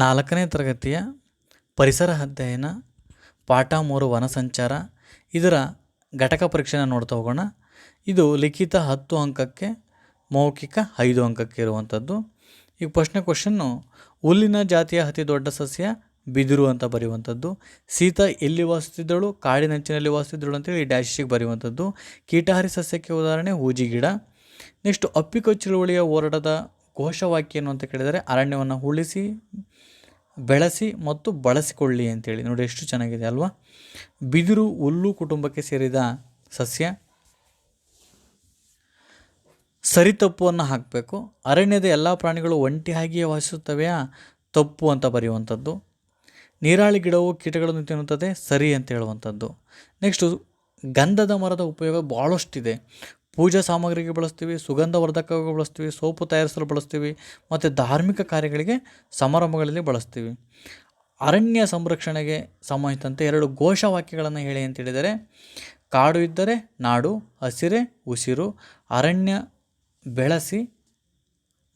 ನಾಲ್ಕನೇ ತರಗತಿಯ ಪರಿಸರ ಅಧ್ಯಯನ, ಪಾಠ ಮೂರು ವನ ಸಂಚಾರ, ಇದರ ಘಟಕ ಪರೀಕ್ಷೆನ ನೋಡ್ತಾ ಹೋಗೋಣ. ಇದು ಲಿಖಿತ ಹತ್ತು ಅಂಕಕ್ಕೆ, ಮೌಖಿಕ ಐದು ಅಂಕಕ್ಕೆ ಇರುವಂಥದ್ದು. ಈಗ ಪ್ರಶ್ನೆ ಕ್ವಶನ್ನು ಹುಲ್ಲಿನ ಜಾತಿಯ ಅತಿ ದೊಡ್ಡ ಸಸ್ಯ, ಬಿದಿರು ಅಂತ ಬರೆಯುವಂಥದ್ದು. ಸೀತಾ ಎಲ್ಲಿ ವಾಸಿಸಿದ್ದಳು ಕಾಡಿನಂಚಿನಲ್ಲಿ ವಾಸಿಸಿದ್ದಳು ಅಂತೇಳಿ ಡ್ಯಾಶಿಗೆ ಬರೆಯುವಂಥದ್ದು. ಕೀಟಹಾರಿ ಸಸ್ಯಕ್ಕೆ ಉದಾಹರಣೆ ಹೂಜಿ ಗಿಡ ನೆಕ್ಸ್ಟ್ ಅಪ್ಪಿಕೊಚ್ಚುಳುವಳಿಯ ಹೋರಾಟದ ಘೋಷವಾಕ್ಯ ಏನು ಅಂತ ಕೇಳಿದರೆ ಅರಣ್ಯವನ್ನು ಉಳಿಸಿ, ಬೆಳೆಸಿ ಮತ್ತು ಬಳಸಿಕೊಳ್ಳಿ ಅಂತೇಳಿ. ನೋಡಿ ಎಷ್ಟು ಚೆನ್ನಾಗಿದೆ ಅಲ್ವಾ? ಬಿದಿರು ಹುಲ್ಲು ಕುಟುಂಬಕ್ಕೆ ಸೇರಿದ ಸಸ್ಯ. ಸರಿ ತಪ್ಪುವನ್ನು ಹಾಕಬೇಕು. ಅರಣ್ಯದ ಎಲ್ಲ ಪ್ರಾಣಿಗಳು ಒಂಟಿಯಾಗಿಯೇ ವಾಸಿಸುತ್ತವೆಯಾ? ತಪ್ಪು ಅಂತ ಬರೆಯುವಂಥದ್ದು. ನೀರಾಳಿ ಗಿಡವು ಕೀಟಗಳನ್ನು ತಿನ್ನುತ್ತದೆ, ಸರಿ ಅಂತ ಹೇಳುವಂಥದ್ದು. ನೆಕ್ಸ್ಟು ಗಂಧದ ಮರದ ಉಪಯೋಗ ಭಾಳಷ್ಟಿದೆ ಪೂಜಾ ಸಾಮಗ್ರಿಗೆ ಬಳಸ್ತೀವಿ, ಸುಗಂಧವರ್ಧಕವಾಗಿ ಬಳಸ್ತೀವಿ, ಸೋಪು ತಯಾರಿಸಲು ಬಳಸ್ತೀವಿ, ಮತ್ತು ಧಾರ್ಮಿಕ ಕಾರ್ಯಗಳಿಗೆ ಸಮಾರಂಭಗಳಲ್ಲಿ ಬಳಸ್ತೀವಿ. ಅರಣ್ಯ ಸಂರಕ್ಷಣೆಗೆ ಸಂಬಂಧಿಸಿದಂತೆ ಎರಡು ಘೋಷವಾಕ್ಯಗಳನ್ನು ಹೇಳಿ ಅಂತ ಹೇಳಿದರೆ, ಕಾಡು ಇದ್ದರೆ ನಾಡು, ಹಸಿರೆ ಉಸಿರು, ಅರಣ್ಯ ಬೆಳೆಸಿ,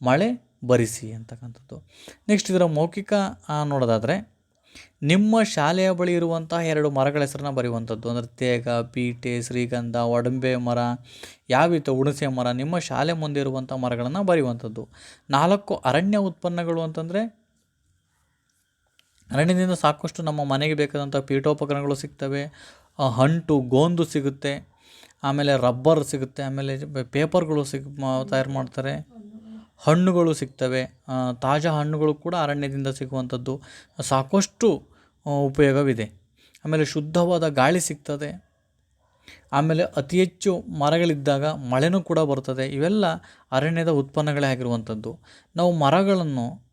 ಮಳೆ ಬರಿಸಿ ಅಂತಕ್ಕಂಥದ್ದು. ನೆಕ್ಸ್ಟ್ ಇದರ ಮೌಖಿಕ ನೋಡೋದಾದರೆ ನಿಮ್ಮ ಶಾಲೆಯ ಬಳಿ ಇರುವಂತಹ ಎರಡು ಮರಗಳ ಹೆಸರನ್ನ ಬರೆಯುವಂಥದ್ದು. ಅಂದರೆ ತೇಗ, ಪೀಟೆ, ಶ್ರೀಗಂಧ, ಒಡಂಬೆ ಮರ ಯಾವಿತ್ತು ಹುಣಸೆ ಮರ, ನಿಮ್ಮ ಶಾಲೆ ಮುಂದೆ ಇರುವಂಥ ಮರಗಳನ್ನು ಬರೆಯುವಂಥದ್ದು. ನಾಲ್ಕು ಅರಣ್ಯ ಉತ್ಪನ್ನಗಳು ಅಂತಂದರೆ ಅರಣ್ಯದಿಂದ ಸಾಕಷ್ಟು ನಮ್ಮ ಮನೆಗೆ ಬೇಕಾದಂಥ ಪೀಠೋಪಕರಣಗಳು ಸಿಗ್ತವೆ. ಹಂಟು, ಗೋಂದು ಸಿಗುತ್ತೆ. ಆಮೇಲೆ ರಬ್ಬರ್ ಸಿಗುತ್ತೆ. ಆಮೇಲೆ ಪೇಪರ್ಗಳು ಸಿಗ್ ತಯಾರು ಮಾಡ್ತಾರೆ. ಹಣ್ಣುಗಳು ಸಿಗ್ತವೆ. ತಾಜಾ ಹಣ್ಣುಗಳು ಕೂಡ ಅರಣ್ಯದಿಂದ ಸಿಗುವಂಥದ್ದು. ಸಾಕಷ್ಟು ಉಪಯೋಗವಿದೆ. ಆಮೇಲೆ ಶುದ್ಧವಾದ ಗಾಳಿ ಸಿಗ್ತದೆ. ಆಮೇಲೆ ಅತಿ ಹೆಚ್ಚು ಮರಗಳಿದ್ದಾಗ ಮಳೆನೂ ಕೂಡ ಬರ್ತದೆ. ಇವೆಲ್ಲ ಅರಣ್ಯದ ಉತ್ಪನ್ನಗಳೇ ಆಗಿರುವಂಥದ್ದು. ನಾವು ಮರಗಳನ್ನು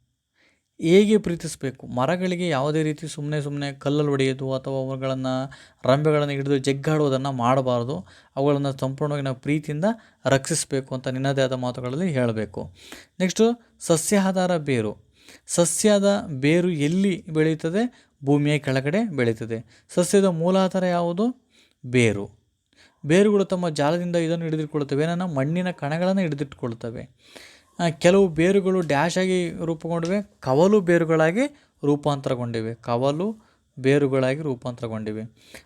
ಹೇಗೆ ಪ್ರೀತಿಸಬೇಕು? ಮರಗಳಿಗೆ ಯಾವುದೇ ರೀತಿ ಸುಮ್ಮನೆ ಸುಮ್ಮನೆ ಕಲ್ಲಲ್ಲಿ ಒಡೆಯೋದು ಅಥವಾ ಅವುಗಳನ್ನು, ರಂಬೆಗಳನ್ನು ಹಿಡಿದು ಜಗ್ಗಾಡುವುದನ್ನು ಮಾಡಬಾರ್ದು. ಅವುಗಳನ್ನು ಸಂಪೂರ್ಣವಾಗಿ ನಾವು ಪ್ರೀತಿಯಿಂದ ರಕ್ಷಿಸಬೇಕು ಅಂತ ನಿನ್ನದೇ ಆದ ಮಾತುಗಳಲ್ಲಿ ಹೇಳಬೇಕು. ನೆಕ್ಸ್ಟು ಸಸ್ಯಾಧಾರ ಬೇರು. ಸಸ್ಯದ ಬೇರು ಎಲ್ಲಿ ಬೆಳೆಯುತ್ತದೆ? ಭೂಮಿಯ ಕೆಳಗಡೆ ಬೆಳೀತದೆ ಸಸ್ಯದ ಮೂಲಾಧಾರ ಯಾವುದು? ಬೇರು. ಬೇರುಗಳು ತಮ್ಮ ಜಾಲದಿಂದ ಇದನ್ನು ಹಿಡಿದಿಟ್ಕೊಳ್ತವೆ, ಏನನ್ನ ಮಣ್ಣಿನ ಕಣಗಳನ್ನು ಹಿಡಿದಿಟ್ಕೊಳ್ತವೆ. ಕೆಲವು ಬೇರುಗಳು ಡ್ಯಾಶ್ ಆಗಿ ರೂಪುಗೊಂಡಿವೆ, ಕವಲು ಬೇರುಗಳಾಗಿ ರೂಪಾಂತರಗೊಂಡಿವೆ. ಕವಲು ಬೇರುಗಳಾಗಿ ರೂಪಾಂತರಗೊಂಡಿವೆ.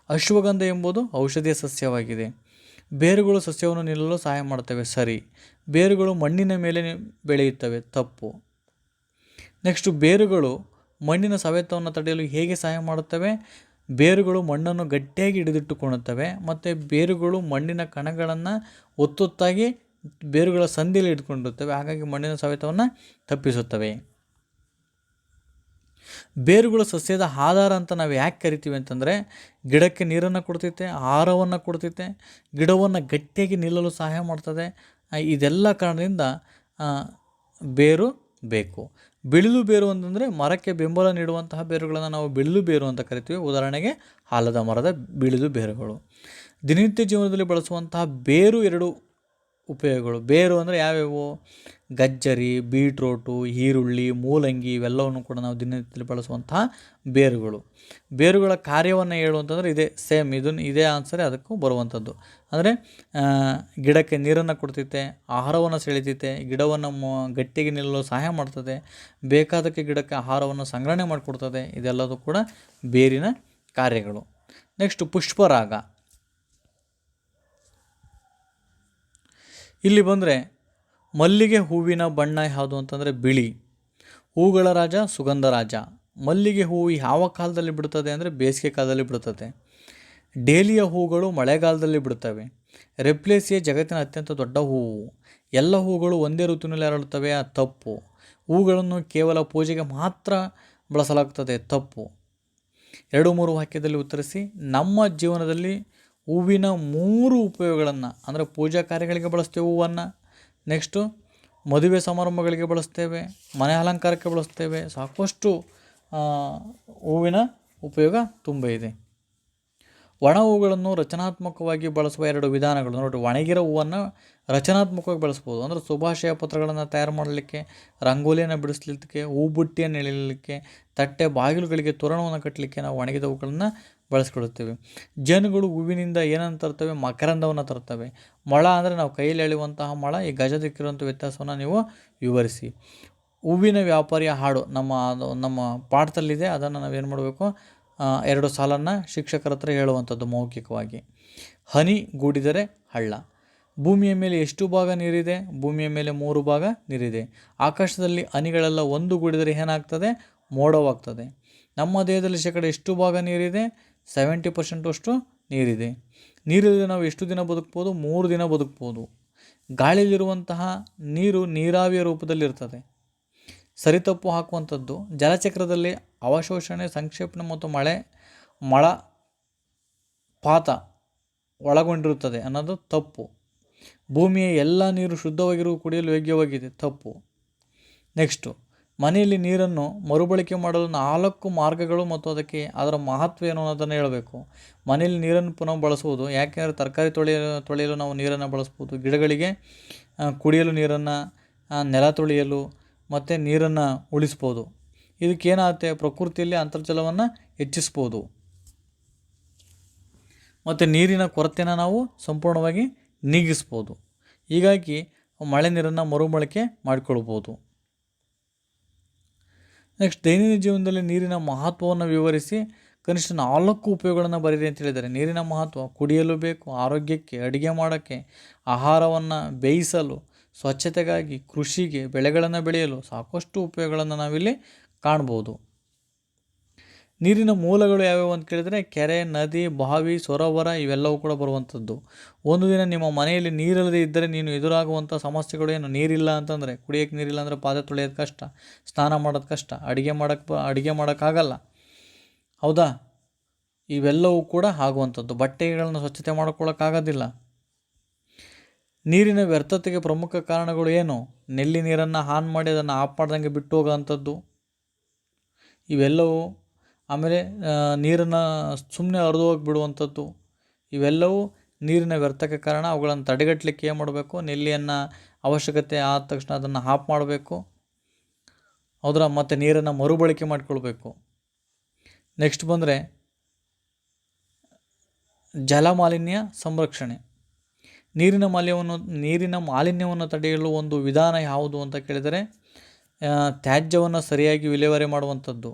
ಅಶ್ವಗಂಧ ಎಂಬುದು ಔಷಧೀಯ ಸಸ್ಯವಾಗಿದೆ. ಬೇರುಗಳು ಸಸ್ಯವನ್ನು ನಿಲ್ಲಲು ಸಹಾಯ ಮಾಡುತ್ತವೆ, ಸರಿ. ಬೇರುಗಳು ಮಣ್ಣಿನ ಮೇಲೆ ಬೆಳೆಯುತ್ತವೆ, ತಪ್ಪು. ನೆಕ್ಸ್ಟು ಬೇರುಗಳು ಮಣ್ಣಿನ ಸವೆತವನ್ನು ತಡೆಯಲು ಹೇಗೆ ಸಹಾಯ ಮಾಡುತ್ತವೆ? ಬೇರುಗಳು ಮಣ್ಣನ್ನು ಗಟ್ಟಿಯಾಗಿ ಹಿಡಿದಿಟ್ಟುಕೊಳ್ಳುತ್ತವೆ, ಮತ್ತು ಬೇರುಗಳು ಮಣ್ಣಿನ ಕಣಗಳನ್ನು ಒತ್ತೊತ್ತಾಗಿ ಬೇರುಗಳ ಸಂಧಿಯಲ್ಲಿ ಇಟ್ಕೊಂಡಿರುತ್ತವೆ. ಹಾಗಾಗಿ ಮಣ್ಣಿನ ಸವೆತವನ್ನು ತಪ್ಪಿಸುತ್ತವೆ. ಬೇರುಗಳು ಸಸ್ಯದ ಆಧಾರ ಅಂತ ನಾವು ಯಾಕೆ ಕರಿತೀವಿ ಅಂತಂದರೆ, ಗಿಡಕ್ಕೆ ನೀರನ್ನು ಕೊಡ್ತೈತೆ, ಆಹಾರವನ್ನು ಕೊಡ್ತೈತೆ, ಗಿಡವನ್ನು ಗಟ್ಟಿಯಾಗಿ ನಿಲ್ಲಲು ಸಹಾಯ ಮಾಡ್ತದೆ. ಇದೆಲ್ಲ ಕಾರಣದಿಂದ ಬೇರು ಬೇಕು. ಬಿಳಿಲು ಬೇರು ಅಂತಂದರೆ ಮರಕ್ಕೆ ಬೆಂಬಲ ನೀಡುವಂತಹ ಬೇರುಗಳನ್ನು ನಾವು ಬಿಳಿಲು ಬೇರು ಅಂತ ಕರಿತೀವಿ. ಉದಾಹರಣೆಗೆ ಆಲದ ಮರದ ಬಿಳಿಲು ಬೇರುಗಳು. ದಿನನಿತ್ಯ ಜೀವನದಲ್ಲಿ ಬಳಸುವಂತಹ ಬೇರು ಎರಡು ಉಪಯೋಗಗಳು. ಬೇರು ಅಂದರೆ ಯಾವ್ಯಾವು? ಗಜ್ಜರಿ, ಬೀಟ್ರೋಟು, ಈರುಳ್ಳಿ, ಮೂಲಂಗಿ ಇವೆಲ್ಲವನ್ನು ಕೂಡ ನಾವು ದಿನನಿತ್ಯದಲ್ಲಿ ಬಳಸುವಂತಹ ಬೇರುಗಳು. ಬೇರುಗಳ ಕಾರ್ಯವನ್ನು ಹೇಳುವಂತಂದರೆ ಇದೇ, ಸೇಮ್ ಇದನ್ನು ಇದೇ ಆನ್ಸರೇ ಅದಕ್ಕೂ ಬರುವಂಥದ್ದು ಅಂದರೆ ಗಿಡಕ್ಕೆ ನೀರನ್ನು ಕೊಡ್ತೈತೆ, ಆಹಾರವನ್ನು ಸೆಳಿತೈತೆ, ಗಿಡವನ್ನು ಗಟ್ಟಿಗೆ ನಿಲ್ಲಲು ಸಹಾಯ ಮಾಡ್ತದೆ, ಬೇಕಾದಕ್ಕೆ ಗಿಡಕ್ಕೆ ಆಹಾರವನ್ನು ಸಂಗ್ರಹಣೆ ಮಾಡಿಕೊಡ್ತದೆ, ಇದೆಲ್ಲದೂ ಕೂಡ ಬೇರಿನ ಕಾರ್ಯಗಳು. ನೆಕ್ಸ್ಟ್ ಪುಷ್ಪರಾಗ. ಇಲ್ಲಿ ಬಂದರೆ ಮಲ್ಲಿಗೆ ಹೂವಿನ ಬಣ್ಣ ಯಾವುದು ಅಂತಂದರೆ ಬಿಳಿ. ಹೂಗಳ ರಾಜ, ಸುಗಂಧ ರಾಜ. ಮಲ್ಲಿಗೆ ಹೂವು ಯಾವ ಕಾಲದಲ್ಲಿ ಬಿಡುತ್ತದೆ ಅಂದರೆ ಬೇಸಿಗೆ ಕಾಲದಲ್ಲಿ ಬಿಡುತ್ತದೆ. ಡೇಲಿಯ ಹೂಗಳು ಮಳೆಗಾಲದಲ್ಲಿ ಬಿಡುತ್ತವೆ. ರೆಪ್ಲೇಸಿಯ ಜಗತ್ತಿನ ಅತ್ಯಂತ ದೊಡ್ಡ ಹೂವು ಎಲ್ಲ ಹೂಗಳು ಒಂದೇ ಋತುವಿನಲ್ಲಿ ಅರಳುತ್ತವೆ, ಆ ತಪ್ಪು. ಹೂಗಳನ್ನು ಕೇವಲ ಪೂಜೆಗೆ ಮಾತ್ರ ಬಳಸಲಾಗುತ್ತದೆ, ತಪ್ಪು. ಎರಡು ಮೂರು ವಾಕ್ಯದಲ್ಲಿ ಉತ್ತರಿಸಿ, ನಮ್ಮ ಜೀವನದಲ್ಲಿ ಹೂವಿನ ಮೂರು ಉಪಯೋಗಗಳನ್ನು, ಅಂದರೆ ಪೂಜಾ ಕಾರ್ಯಗಳಿಗೆ ಬಳಸ್ತೇವೆ ಹೂವನ್ನು. ನೆಕ್ಸ್ಟು ಮದುವೆ ಸಮಾರಂಭಗಳಿಗೆ ಬಳಸ್ತೇವೆ, ಮನೆ ಅಲಂಕಾರಕ್ಕೆ ಬಳಸ್ತೇವೆ. ಸಾಕಷ್ಟು ಹೂವಿನ ಉಪಯೋಗ ತುಂಬ ಇದೆ. ಒಣ ಹೂಗಳನ್ನು ರಚನಾತ್ಮಕವಾಗಿ ಬಳಸುವ ಎರಡು ವಿಧಾನಗಳು. ನೋಡಿ ಒಣಗಿರೋ ಹೂವನ್ನು ರಚನಾತ್ಮಕವಾಗಿ ಬಳಸ್ಬೋದು. ಅಂದರೆ ಶುಭಾಶಯ ಪತ್ರಗಳನ್ನು ತಯಾರು ಮಾಡಲಿಕ್ಕೆ, ರಂಗೋಲಿಯನ್ನು ಬಿಡಿಸ್ಲಿಕ್ಕೆ ಹೂ ಬುಟ್ಟಿಯನ್ನು ಎಳಿಲಿಕ್ಕೆ ತಟ್ಟೆ ಬಾಗಿಲುಗಳಿಗೆ ತೋರಣವನ್ನು ಕಟ್ಟಲಿಕ್ಕೆ ನಾವು ಒಣಗಿದ ಹೂಗಳನ್ನು ಬಳಸ್ಕೊಳ್ಳುತ್ತೇವೆ ಜೇನುಗಳು ಹೂವಿನಿಂದ ಏನನ್ನು ತರ್ತವೆ? ಮಕರಂದವನ್ನು ತರ್ತವೆ. ಮೊಳ ಅಂದರೆ ನಾವು ಕೈಯಲ್ಲಿ ಎಳೆಯುವಂತಹ ಮೊಳ, ಈ ಗಜದಕ್ಕಿರುವಂಥ ವ್ಯತ್ಯಾಸವನ್ನು ನೀವು ವಿವರಿಸಿ. ಹೂವಿನ ವ್ಯಾಪಾರಿಯ ಹಾಡು ನಮ್ಮ ನಮ್ಮ ಪಾಠದಲ್ಲಿದೆ, ಅದನ್ನು ನಾವೇನು ಮಾಡಬೇಕು? ಎರಡು ಸಾಲನ್ನು ಶಿಕ್ಷಕರ ಹತ್ರ ಹೇಳುವಂಥದ್ದು ಮೌಖಿಕವಾಗಿ. ಹನಿ ಗೂಡಿದರೆ ಹಳ್ಳ. ಭೂಮಿಯ ಮೇಲೆ ಎಷ್ಟು ಭಾಗ ನೀರಿದೆ? ಭೂಮಿಯ ಮೇಲೆ ಮೂರು ಭಾಗ ನೀರಿದೆ. ಆಕಾಶದಲ್ಲಿ ಹನಿಗಳೆಲ್ಲ ಒಂದು ಗೂಡಿದರೆ ಏನಾಗ್ತದೆ? ಮೋಡವಾಗ್ತದೆ. ನಮ್ಮ ದೇಹದಲ್ಲಿ ಶೇಕಡ ಎಷ್ಟು ಭಾಗ ನೀರಿದೆ? ಸೆವೆಂಟಿ ಪರ್ಸೆಂಟಷ್ಟು ನೀರಿದೆ. ನೀರಿಲ್ಲದೆ ನಾವು ಎಷ್ಟು ದಿನ ಬದುಕ್ಬೋದು? ಮೂರು ದಿನ ಬದುಕ್ಬೋದು. ಗಾಳಿಯಲ್ಲಿರುವಂತಹ ನೀರು ನೀರಾವಿಯ ರೂಪದಲ್ಲಿರ್ತದೆ. ಸರಿತಪ್ಪು ಹಾಕುವಂಥದ್ದು. ಜಲಚಕ್ರದಲ್ಲಿ ಅವಶೋಷಣೆ, ಸಂಕ್ಷೇಪಣೆ ಮತ್ತು ಮಳೆ, ಮಳ, ಪಾತ ಒಳಗೊಂಡಿರುತ್ತದೆ ಅನ್ನೋದು ತಪ್ಪು. ಭೂಮಿಯ ಎಲ್ಲ ನೀರು ಶುದ್ಧವಾಗಿರುವ ಕುಡಿಯಲು ಯೋಗ್ಯವಾಗಿದೆ. ತಪ್ಪು. ನೆಕ್ಸ್ಟು ಮನೆಯಲ್ಲಿ ನೀರನ್ನು ಮರುಬಳಕೆ ಮಾಡಲು ನಾಲ್ಕು ಮಾರ್ಗಗಳು ಮತ್ತು ಅದಕ್ಕೆ ಅದರ ಮಹತ್ವ ಏನು ಅನ್ನೋದನ್ನು ಹೇಳಬೇಕು. ಮನೆಯಲ್ಲಿ ನೀರನ್ನು ಪುನಃ ಬಳಸುವುದು, ಯಾಕೆಂದರೆ ತರಕಾರಿ ತೊಳೆಯಲು ತೊಳೆಯಲು ನಾವು ನೀರನ್ನು ಬಳಸ್ಬೋದು. ಗಿಡಗಳಿಗೆ ಕುಡಿಯಲು ನೀರನ್ನು ನೆಲ ತೊಳೆಯಲು ಮತ್ತು ನೀರನ್ನು ಉಳಿಸ್ಬೋದು. ಇದಕ್ಕೇನಾಗುತ್ತೆ? ಪ್ರಕೃತಿಯಲ್ಲಿ ಅಂತರ್ಜಲವನ್ನು ಹೆಚ್ಚಿಸ್ಬೋದು. ಮತ್ತು ನೀರಿನ ಕೊರತೆಯನ್ನು ನಾವು ಸಂಪೂರ್ಣವಾಗಿ ನೀಗಿಸ್ಬೋದು. ಹೀಗಾಗಿ ಮಳೆ ನೀರನ್ನು ಮರುಬಳಕೆ ಮಾಡಿಕೊಳ್ಬೋದು. ನೆಕ್ಸ್ಟ್ ದೈನಂದಿನ ಜೀವನದಲ್ಲಿ ನೀರಿನ ಮಹತ್ವವನ್ನು ವಿವರಿಸಿ ಕನಿಷ್ಠ ನಾಲ್ಕು ಉಪಯೋಗಗಳನ್ನು ಬರೀರಿ ಅಂತ ಹೇಳಿದ್ದಾರೆ. ನೀರಿನ ಮಹತ್ವ, ಕುಡಿಯಲು ಬೇಕು, ಆರೋಗ್ಯಕ್ಕೆ, ಅಡುಗೆ ಮಾಡೋಕ್ಕೆ, ಆಹಾರವನ್ನು ಬೇಯಿಸಲು, ಸ್ವಚ್ಛತೆಗಾಗಿ, ಕೃಷಿಗೆ, ಬೆಳೆಗಳನ್ನು ಬೆಳೆಯಲು ಸಾಕಷ್ಟು ಉಪಯೋಗಗಳನ್ನು ನಾವಿಲ್ಲಿ ಕಾಣ್ಬೋದು. ನೀರಿನ ಮೂಲಗಳು ಯಾವ್ಯಾವು ಅಂತ ಕೇಳಿದರೆ ಕೆರೆ, ನದಿ, ಬಾವಿ, ಸರೋವರ ಇವೆಲ್ಲವೂ ಕೂಡ ಬರುವಂಥದ್ದು. ಒಂದು ದಿನ ನಿಮ್ಮ ಮನೆಯಲ್ಲಿ ನೀರಿಲ್ಲದೆ ಇದ್ದರೆ ನೀನು ಎದುರಾಗುವಂಥ ಸಮಸ್ಯೆಗಳು ಏನು? ನೀರಿಲ್ಲ ಅಂತಂದರೆ ಕುಡಿಯೋಕ್ಕೆ ನೀರಿಲ್ಲ ಅಂದರೆ ಪಾತ್ರೆ ತೊಳೆಯೋದು ಕಷ್ಟ, ಸ್ನಾನ ಮಾಡೋದು ಕಷ್ಟ, ಅಡುಗೆ ಮಾಡೋಕ್ಕೆ ಅಡುಗೆ ಮಾಡೋಕ್ಕಾಗಲ್ಲ. ಹೌದಾ? ಇವೆಲ್ಲವೂ ಕೂಡ ಆಗುವಂಥದ್ದು. ಬಟ್ಟೆಗಳನ್ನು ಸ್ವಚ್ಛತೆ ಮಾಡ್ಕೊಳ್ಳೋಕ್ಕಾಗೋದಿಲ್ಲ ನೀರಿನ ವ್ಯರ್ಥತೆಗೆ ಪ್ರಮುಖ ಕಾರಣಗಳು ಏನು? ನೆಲ್ಲಿ ನೀರನ್ನು ಆನ್ ಮಾಡಿ ಅದನ್ನು ಆಫ್ ಮಾಡ್ದಂಗೆ ಬಿಟ್ಟು ಹೋಗೋವಂಥದ್ದು ಇವೆಲ್ಲವೂ ಆಮೇಲೆ ನೀರನ್ನು ಸುಮ್ಮನೆ ಹರಿದು ಹೋಗಿ ಬಿಡುವಂಥದ್ದು ಇವೆಲ್ಲವೂ ನೀರಿನ ವ್ಯರ್ಥಕ್ಕೆ ಕಾರಣ. ಅವುಗಳನ್ನು ತಡೆಗಟ್ಟಲಿಕ್ಕೆ ಏನು ಮಾಡಬೇಕು? ನೆಲ್ಲಿಯನ್ನು ಅವಶ್ಯಕತೆ ಆದ ತಕ್ಷಣ ಅದನ್ನು ಆಫ್ ಮಾಡಬೇಕು. ಅದರ ಮತ್ತು ನೀರನ್ನು ಮರುಬಳಕೆ ಮಾಡಿಕೊಳ್ಬೇಕು. ನೆಕ್ಸ್ಟ್ ಬಂದರೆ ಜಲ ಮಾಲಿನ್ಯ ಸಂರಕ್ಷಣೆ. ನೀರಿನ ಮಾಲಿನ್ಯವನ್ನು ನೀರಿನ ಮಾಲಿನ್ಯವನ್ನು ತಡೆಯಲು ಒಂದು ವಿಧಾನ ಯಾವುದು ಅಂತ ಕೇಳಿದರೆ ತ್ಯಾಜ್ಯವನ್ನು ಸರಿಯಾಗಿ ವಿಲೇವಾರಿ ಮಾಡುವಂಥದ್ದು.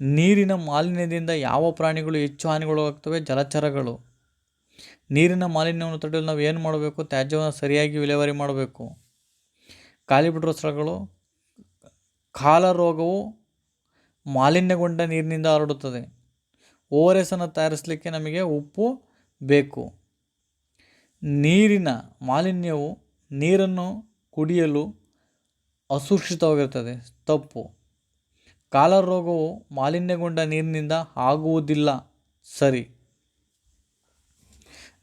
ನೀರಿನ ಮಾಲಿನ್ಯದಿಂದ ಯಾವ ಪ್ರಾಣಿಗಳು ಹೆಚ್ಚು ಹಾನಿಗೊಳಗಾಗ್ತವೆ? ಜಲಚರಗಳು. ನೀರಿನ ಮಾಲಿನ್ಯವನ್ನು ತಡೆಯಲು ನಾವು ಏನು ಮಾಡಬೇಕು? ತ್ಯಾಜ್ಯವನ್ನು ಸರಿಯಾಗಿ ವಿಲೇವಾರಿ ಮಾಡಬೇಕು. ಖಾಲಿ ಬಿಟ್ಟಿರೋ ಸ್ಥಳಗಳು. ಕಾಲ ರೋಗವು ಮಾಲಿನ್ಯಗೊಂಡ ನೀರಿನಿಂದ ಹರಡುತ್ತದೆ. ಓ ಆರ್ ತಯಾರಿಸಲಿಕ್ಕೆ ನಮಗೆ ಉಪ್ಪು ಬೇಕು. ನೀರಿನ ಮಾಲಿನ್ಯವು ನೀರನ್ನು ಕುಡಿಯಲು ಅಸುರಕ್ಷಿತವಾಗಿರ್ತದೆ ತಪ್ಪು. ಕಾಲರ್ ರೋಗವು ಮಾಲಿನ್ಯಗೊಂಡ ನೀರಿನಿಂದ ಆಗುವುದಿಲ್ಲ. ಸರಿ.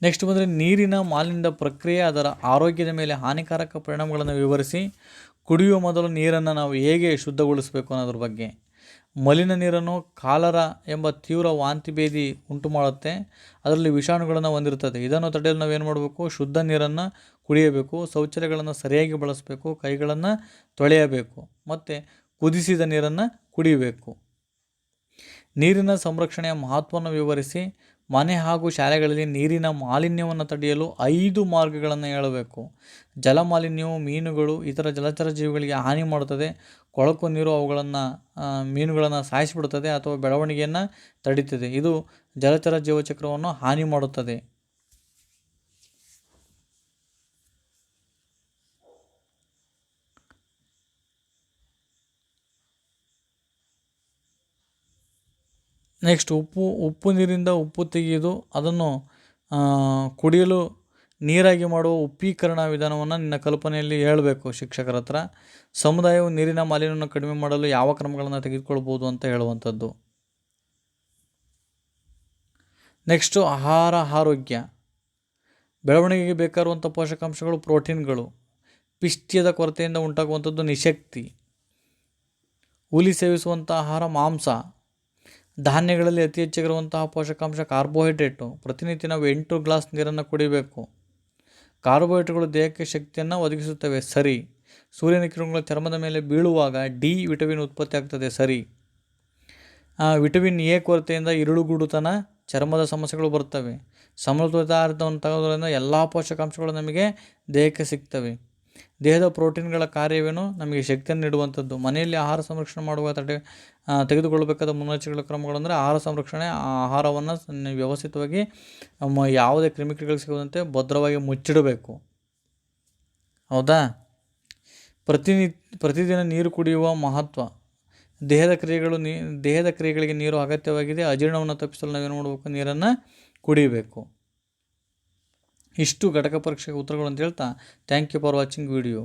ನೆಕ್ಸ್ಟ್ ಬಂದರೆ ನೀರಿನ ಮಾಲಿನ್ಯದ ಪ್ರಕ್ರಿಯೆ ಅದರ ಆರೋಗ್ಯದ ಮೇಲೆ ಹಾನಿಕಾರಕ ಪರಿಣಾಮಗಳನ್ನು ವಿವರಿಸಿ. ಕುಡಿಯುವ ಮೊದಲು ನೀರನ್ನು ನಾವು ಹೇಗೆ ಶುದ್ಧಗೊಳಿಸಬೇಕು ಅನ್ನೋದ್ರ ಬಗ್ಗೆ. ಮಲಿನ ನೀರನ್ನು ಕಾಲರ ಎಂಬ ತೀವ್ರ ವಾಂತಿ ಭೇದಿ ಉಂಟು ಮಾಡುತ್ತೆ. ಅದರಲ್ಲಿ ವಿಷಾಣುಗಳನ್ನು ಹೊಂದಿರುತ್ತದೆ. ಇದನ್ನು ತಡೆಯಲು ನಾವೇನು ಮಾಡಬೇಕು? ಶುದ್ಧ ನೀರನ್ನು ಕುಡಿಯಬೇಕು. ಶೌಚಾಲಯಗಳನ್ನು ಸರಿಯಾಗಿ ಬಳಸಬೇಕು. ಕೈಗಳನ್ನು ತೊಳೆಯಬೇಕು. ಮತ್ತು ಕುದಿಸಿದ ನೀರನ್ನು ಕುಡಿಯಬೇಕು ನೀರಿನ ಸಂರಕ್ಷಣೆಯ ಮಹತ್ವವನ್ನು ವಿವರಿಸಿ ಮನೆ ಹಾಗೂ ಶಾಲೆಗಳಲ್ಲಿ ನೀರಿನ ಮಾಲಿನ್ಯವನ್ನು ತಡೆಯಲು ಐದು ಮಾರ್ಗಗಳನ್ನು ಹೇಳಬೇಕು. ಜಲ ಮಾಲಿನ್ಯವು ಮೀನುಗಳು, ಇತರ ಜಲಚರ ಜೀವಿಗಳಿಗೆ ಹಾನಿ ಮಾಡುತ್ತದೆ. ಕೊಳಕು ನೀರು ಅವುಗಳನ್ನು ಮೀನುಗಳನ್ನು ಸಾಯಿಸಿಬಿಡುತ್ತದೆ ಅಥವಾ ಬೆಳವಣಿಗೆಯನ್ನು ತಡೀತದೆ. ಇದು ಜಲಚರ ಜೀವಚಕ್ರವನ್ನು ಹಾನಿ ಮಾಡುತ್ತದೆ. ನೆಕ್ಸ್ಟ್ ಉಪ್ಪು ಉಪ್ಪು ನೀರಿಂದ ಉಪ್ಪು ತೆಗೆದು ಅದನ್ನು ಕುಡಿಯಲು ನೀರಾಗಿ ಮಾಡುವ ಉಪ್ಪೀಕರಣ ವಿಧಾನವನ್ನು ನಿನ್ನ ಕಲ್ಪನೆಯಲ್ಲಿ ಹೇಳಬೇಕು ಶಿಕ್ಷಕರ ಹತ್ರ. ಸಮುದಾಯವು ನೀರಿನ ಮಾಲಿನ್ಯವನ್ನು ಕಡಿಮೆ ಮಾಡಲು ಯಾವ ಕ್ರಮಗಳನ್ನು ತೆಗೆದುಕೊಳ್ಬೋದು ಅಂತ ಹೇಳುವಂಥದ್ದು. ನೆಕ್ಸ್ಟು ಆಹಾರ, ಆರೋಗ್ಯ. ಬೆಳವಣಿಗೆಗೆ ಬೇಕಾಗುವಂಥ ಪೋಷಕಾಂಶಗಳು ಪ್ರೋಟೀನ್ಗಳು. ಪಿಷ್ಟ್ಯದ ಕೊರತೆಯಿಂದ ಉಂಟಾಗುವಂಥದ್ದು ನಿಶಕ್ತಿ. ಹುಲಿ ಸೇವಿಸುವಂಥ ಆಹಾರ ಮಾಂಸ. ಧಾನ್ಯಗಳಲ್ಲಿ ಅತಿ ಹೆಚ್ಚಿರುವಂತಹ ಪೋಷಕಾಂಶ ಕಾರ್ಬೋಹೈಡ್ರೇಟು. ಪ್ರತಿನಿತ್ಯ ನಾವು ಎಂಟು ಗ್ಲಾಸ್ ನೀರನ್ನು ಕುಡಿಬೇಕು. ಕಾರ್ಬೋಹೈಡ್ರೇಟ್ಗಳು ದೇಹಕ್ಕೆ ಶಕ್ತಿಯನ್ನು ಒದಗಿಸುತ್ತವೆ. ಸರಿ. ಸೂರ್ಯನ ಕಿರಣಗಳು ಚರ್ಮದ ಮೇಲೆ ಬೀಳುವಾಗ ಡಿ ವಿಟಮಿನ್ ಉತ್ಪತ್ತಿ ಆಗ್ತದೆ. ಸರಿ. ವಿಟಮಿನ್ ಎ ಕೊರತೆಯಿಂದ ಇರುಳುಗುಡುತನ ಚರ್ಮದ ಸಮಸ್ಯೆಗಳು ಬರ್ತವೆ ಸಮತೋಲಿತ ಆಹಾರವನ್ನು ತಗೋದ್ರಿಂದ ಎಲ್ಲ ಪೋಷಕಾಂಶಗಳು ನಮಗೆ ದೇಹಕ್ಕೆ ಸಿಗ್ತವೆ. ದೇಹದ ಪ್ರೋಟೀನ್ಗಳ ಕಾರ್ಯವೇನು ನಮಗೆ ಶಕ್ತಿಯನ್ನು ನೀಡುವಂಥದ್ದು. ಮನೆಯಲ್ಲಿ ಆಹಾರ ಸಂರಕ್ಷಣೆ ಮಾಡುವ ತಡೆ ತೆಗೆದುಕೊಳ್ಳಬೇಕಾದ ಮುನ್ನೆಚ್ಚರಿಕೆಗಳ ಕ್ರಮಗಳಂದರೆ ಆಹಾರ ಸಂರಕ್ಷಣೆ ಆಹಾರವನ್ನು ವ್ಯವಸ್ಥಿತವಾಗಿ ಯಾವುದೇ ಕ್ರಿಮಿಕೀಟಗಳು ಸಿಗುವಂತೆ ಭದ್ರವಾಗಿ ಮುಚ್ಚಿಡಬೇಕು. ಹೌದಾ? ಪ್ರತಿನಿ, ಪ್ರತಿದಿನ ನೀರು ಕುಡಿಯುವ ಮಹತ್ವ. ದೇಹದ ಕ್ರಿಯೆಗಳು ನೀ, ದೇಹದ ಕ್ರಿಯೆಗಳಿಗೆ ನೀರು ಅಗತ್ಯವಾಗಿದೆ, ಅಜೀರ್ಣವನ್ನು ತಪ್ಪಿಸಲು ನಾವೇನು ಮಾಡಬೇಕು? ನೀರನ್ನು ಕುಡಿಬೇಕು. ಇಷ್ಟು ಘಟಕ ಪರೀಕ್ಷೆಗೆ ಉತ್ತರಗಳು ಅಂತ ಹೇಳ್ತಾ thank you for watching video